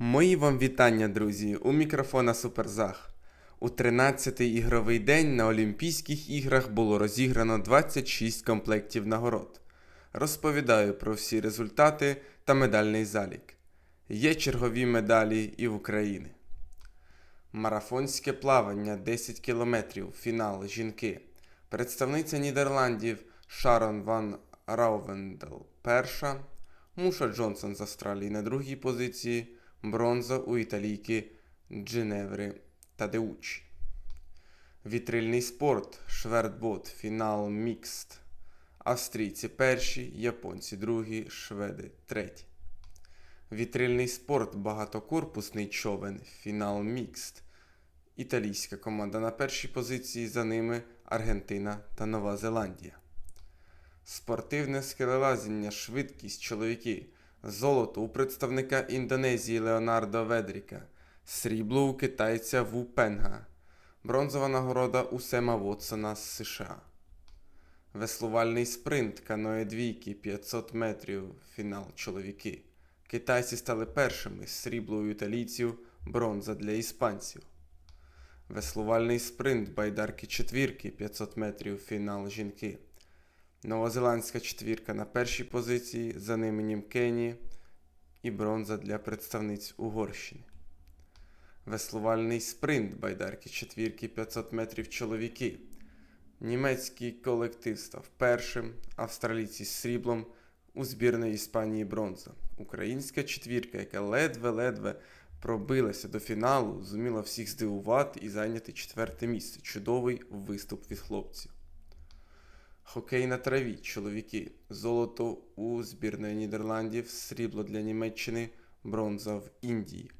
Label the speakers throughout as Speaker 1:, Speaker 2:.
Speaker 1: Мої вам вітання, друзі! У мікрофона Суперзах. У 13-й ігровий день на Олімпійських іграх було розіграно 26 комплектів нагород. Розповідаю про всі результати та медальний залік. Є чергові медалі і в Україні. Марафонське плавання 10 км. Фінал жінки. Представниця Нідерландів Шарон Ван Раувендел перша. Муша Джонсон з Австралії на другій позиції. Бронза у італійки Джиневри Тадеучі. Вітрильний спорт Швертбот. Фінал мікст. Австрійці перші, японці другі, шведи треті. Вітрильний спорт багатокорпусний човен. Фінал мікст. Італійська команда на першій позиції, за ними Аргентина та Нова Зеландія. Спортивне скелелазіння, швидкість чоловіки. Золото у представника Індонезії Леонардо Ведріка. Срібло у китайця Ву Пенга. Бронзова нагорода у Сема Вотсона з США. Веслувальний спринт каное двійки 500 метрів. Фінал чоловіки. Китайці стали першими. Срібло у італійців, бронза для іспанців. Веслувальний спринт байдарки четвірки 500 метрів. Фінал жінки. Новозеландська четвірка на першій позиції, за іменем Кенії і бронза для представниць Угорщини. Веслувальний спринт байдарки четвірки 500 метрів чоловіки. Німецький колектив став першим, австралійці з сріблом, у збірної Іспанії бронза. Українська четвірка, яка ледве-ледве пробилася до фіналу, зуміла всіх здивувати і зайняти четверте місце. Чудовий виступ від хлопців. Хокей на траві, чоловіки. Золото у збірної Нідерландів, срібло для Німеччини, бронза в Індії.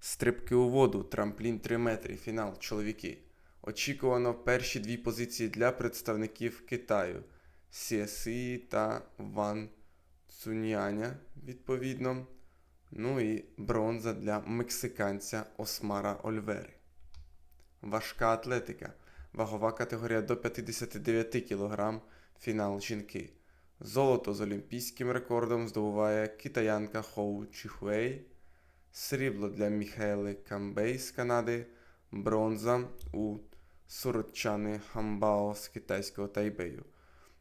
Speaker 1: Стрибки у воду, трамплін 3 метри, фінал, чоловіки. Очікувано перші дві позиції для представників Китаю Сіасі та Ван Цуньяня, відповідно. Ну і бронза для мексиканця Осмара Ольвери. Важка атлетика. Вагова категорія до 59 кг. Фінал жінки. Золото з олімпійським рекордом здобуває китаянка Хоу Чіхуей. Срібло для Міхели Камбей з Канади. Бронза у Суротчани Хамбао з китайського Тайбею.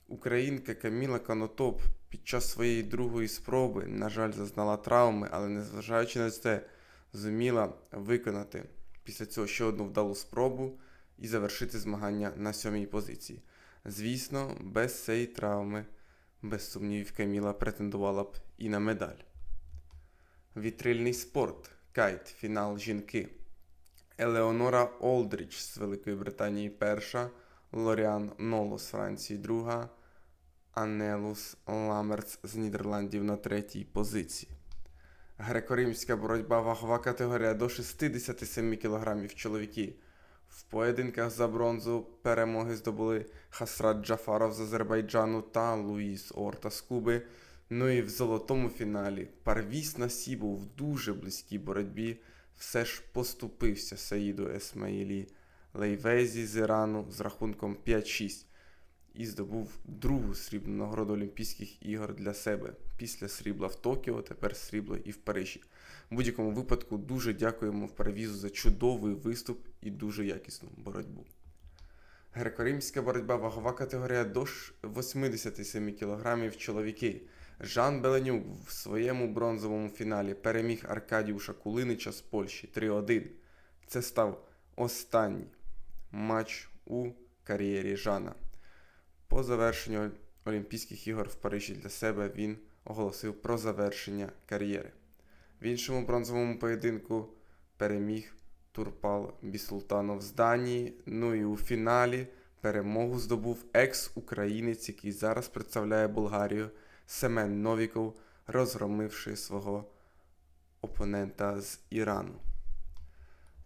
Speaker 1: Українка Каміла Канотоп під час своєї другої спроби, на жаль, зазнала травми, але незважаючи на це, зуміла виконати після цього ще одну вдалу спробу і завершити змагання на сьомій позиції. Звісно, без цієї травми, без сумнівів, Каміла претендувала б і на медаль. Вітрильний спорт. Кайт. Фінал жінки. Елеонора Олдріч з Великої Британії перша. Лоріан Ноло з Франції друга. Анелус Ламерц з Нідерландів на третій позиції. Греко-римська боротьба вагова категорія до 67 кг чоловіки. В поєдинках за бронзу перемоги здобули Хасрат Джафаров з Азербайджану та Луїс Орта з Куби. Ну і в золотому фіналі Парвіс Насібов в дуже близькій боротьбі все ж поступився Саїду Есмаїлі Лейвезі з Ірану з рахунком 5-6 і здобув другу срібну нагороду Олімпійських ігор для себе. Після срібла в Токіо, тепер срібло і в Парижі. В будь-якому випадку дуже дякуємо в Парвізу за чудовий виступ і дуже якісну боротьбу. Греко-римська боротьба вагова категорія до 87 кг чоловіки. Жан Беленюк в своєму бронзовому фіналі переміг Аркадіуша Кулинича з Польщі 3-1. Це став останній матч у кар'єрі Жана. По завершенню Олімпійських ігор в Парижі для себе він оголосив про завершення кар'єри. В іншому бронзовому поєдинку переміг Турпал Бісултанов з Данії. Ну і у фіналі перемогу здобув екс-українець, який зараз представляє Болгарію Семен Новіков, розгромивши свого опонента з Ірану.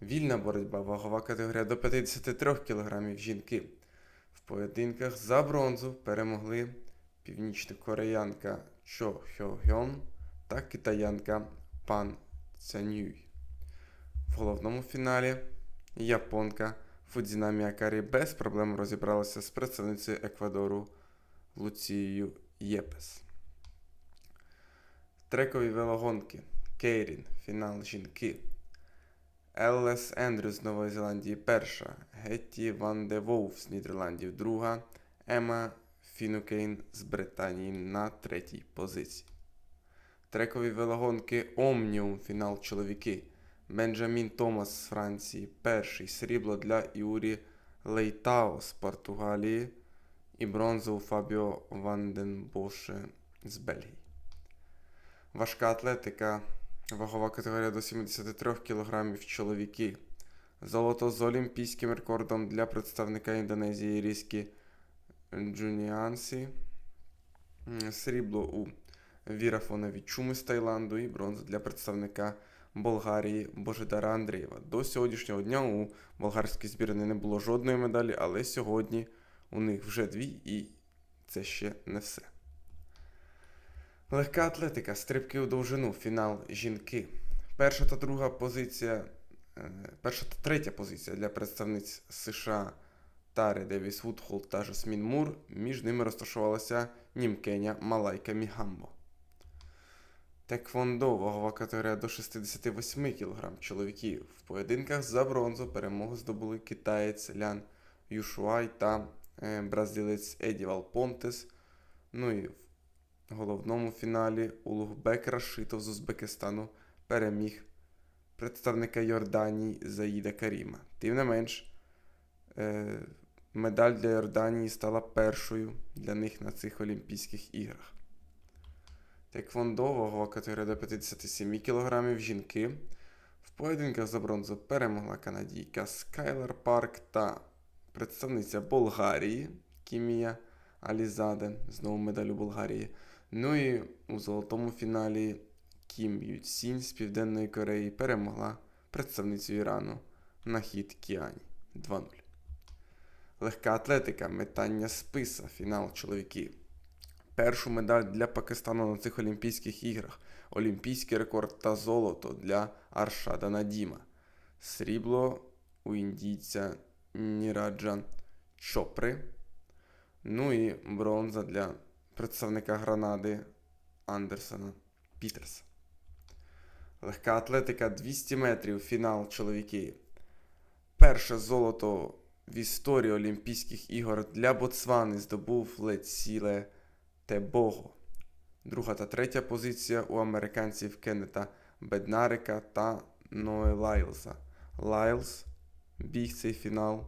Speaker 1: Вільна боротьба вагова категорія до 53 кг жінки. Поєдинках за бронзу перемогли північно-кореянка Чо Хьо Гьон та китаянка Пан Цянюй. В головному фіналі японка Фудзіна Міакарі без проблем розібралася з представницею Еквадору Луцією Єпес. Трекові велогонки. Кейрін, фінал жінки. Еллес Ендрю з Нової Зеландії перша. Гетті Ван де Вовф з Нідерландів друга. Ема Фінукейн з Британії на третій позиції. Трекові велогонки Омніум фінал чоловіки. Бенджамін Томас з Франції перший. Срібло для Іурі Лейтао з Португалії і бронзу Фабіо Ванденбоше з Бельгії. Важка атлетика, вагова категорія до 73 кг чоловіки. Золото з олімпійським рекордом для представника Індонезії Ріскі Джуніансі. Срібло у Вірафонові Чуми з Таїланду і бронза для представника Болгарії Божидара Андрієва. До сьогоднішнього дня у болгарській збірні не було жодної медалі, але сьогодні у них вже дві, і це ще не все. Легка атлетика, стрибки у довжину, фінал жінки. Перша та друга позиція, е, перша та третя позиція для представниць США Тари Девіс Вудхол та Жасмін Мур. Між ними розташувалася німкеня Малайка Мігамбо. Теквондо, вагова категорія до 68 кг чоловіків. В поєдинках за бронзу перемогу здобули китаєць Лян Юшуай та е, бразилець Едівал Понтес. Ну і в головному фіналі Улугбек Рашитов з Узбекистану переміг представника Йорданії Заїда Каріма. Тим не менш, е, медаль для Йорданії стала першою для них на цих Олімпійських іграх. Теквондо, категорія до 57 кг жінки. В поєдинках за бронзу перемогла канадійка Скайлер Парк та представниця Болгарії Кімія Алізаде, знову медаль у Болгарії. Ну і у золотому фіналі Кім Ють-Сінь з Південної Кореї перемогла представницю Ірану Нахід Кіані 2-0. Легка атлетика, метання списа, фінал чоловіків. Першу медаль для Пакистану на цих Олімпійських іграх, олімпійський рекорд та золото для Аршада Надіма. Срібло у індійця Ніраджан Чопри. Ну і бронза для представника Гранади Андерсона Пітерса. Легка атлетика 200 метрів, фінал чоловіки. Перше золото в історії Олімпійських ігор для Ботсвани здобув Леціле Тебого. Друга та третя позиція у американців Кеннета Беднарика та Ное Лайлса. Лайлс біг цей фінал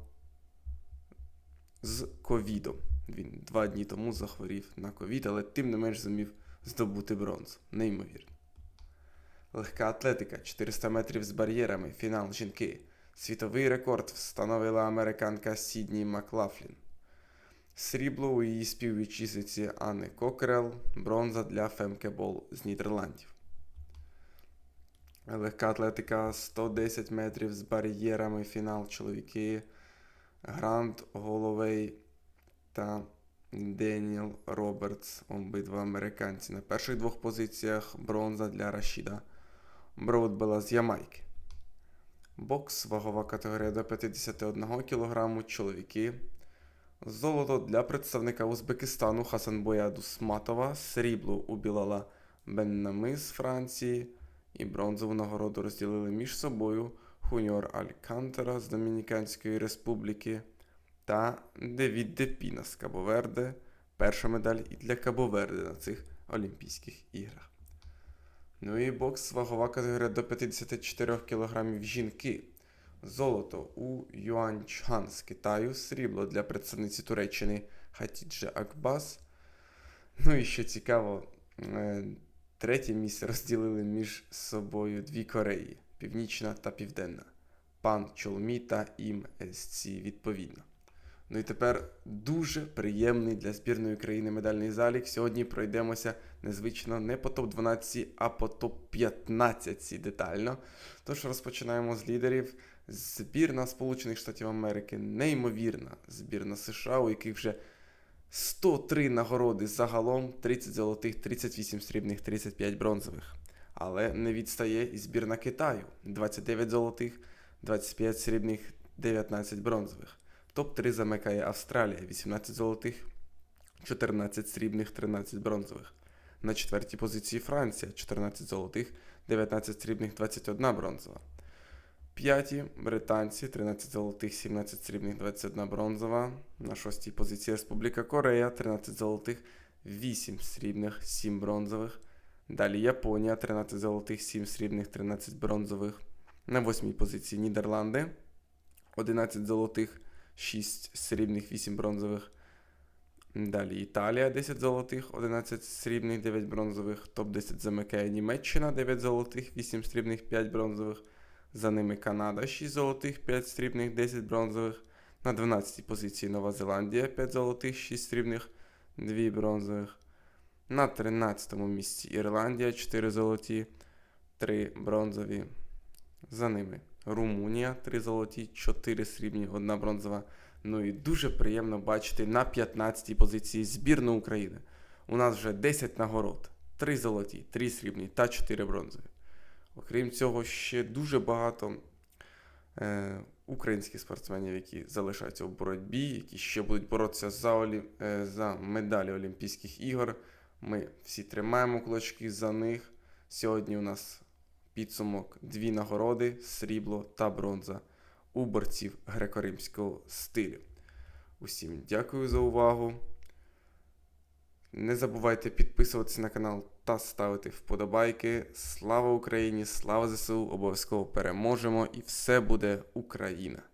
Speaker 1: з ковідом. Він два дні тому захворів на ковід, але тим не менш зумів здобути бронзу. Неймовірно. Легка атлетика 400 метрів з бар'єрами. Фінал жінки. Світовий рекорд встановила американка Сідні Маклафлін. Срібло у її співвітчизниці Анни Кокерел, бронза для Фемкебол з Нідерландів. Легка атлетика 110 метрів з бар'єрами. Фінал чоловіки. Грант Головей та Деніел Робертс, обидва американці. На перших двох позиціях бронза для Рашіда Броудбела з Ямайки. Бокс, вагова категорія до 51 кг, чоловіки. Золото для представника Узбекистану Хасанбоя Дусматова, срібло у Білала Беннами з Франції і бронзову нагороду розділили між собою Хуніор Алькантера з Домініканської Республіки та Девід Депіна з Кабоверде. Перша медаль і для Кабоверде на цих Олімпійських іграх. Ну і бокс вагова категорія до 54 кг жінки. Золото у Юанчхан з Китаю, срібло для представниці Туреччини Хатідже Акбас. Ну і що цікаво, е, третє місце розділили між собою дві Кореї Північна та Південна. Пан Чолмі та Ім Сці відповідно. Ну і тепер дуже приємний для збірної країни медальний залік. Сьогодні пройдемося незвично не по топ-12, а по топ-15 детально. Тож розпочинаємо з лідерів. Збірна Сполучених Штатів Америки, неймовірна збірна США, у яких вже 103 нагороди загалом, 30 золотих, 38 срібних, 35 бронзових. Але не відстає і збірна Китаю: 29 золотих, 25 срібних, 19 бронзових. Топ-3 замикає Австралія, 18 золотих, 14 срібних, 13 бронзових. На четвертій позиції Франція, 14 золотих, 19 срібних, 21 бронзова. П'яті британці 13 золотих, 17 срібних, 21 бронзова. На шостій позиції Республіка Корея 13 золотих, 8 срібних, 7 бронзових. Далі Японія 13 золотих, 7 срібних, 13 бронзових. На восьмій позиції Нідерланди 11 золотих, 6 срібних, 8 бронзових. Далі Італія 10 золотих, 11 срібних, 9 бронзових. Топ-10 замикає Німеччина 9 золотих, 8 срібних, 5 бронзових. За ними Канада 6 золотих, 5 срібних, 10 бронзових. На 12 позиції Нова Зеландія 5 золотих, 6 срібних, 2 бронзових. На 13 місці Ірландія 4 золоті, 3 бронзові. За ними Румунія 3 золоті, 4 срібні, 1 бронзова. Ну і дуже приємно бачити на 15-й позиції збірну України. У нас вже 10 нагород, 3 золоті, 3 срібні та 4 бронзові. Окрім цього, ще дуже багато е, українських спортсменів, які залишаються в боротьбі, які ще будуть боротися за, олі, е, за медалі Олімпійських ігор. Ми всі тримаємо кулачки за них. Сьогодні у нас підсумок дві нагороди срібло та бронза у борців греко-римського стилю. Усім дякую за увагу. Не забувайте підписуватися на канал та ставити вподобайки. Слава Україні! Слава ЗСУ! Обов'язково переможемо і все буде Україна!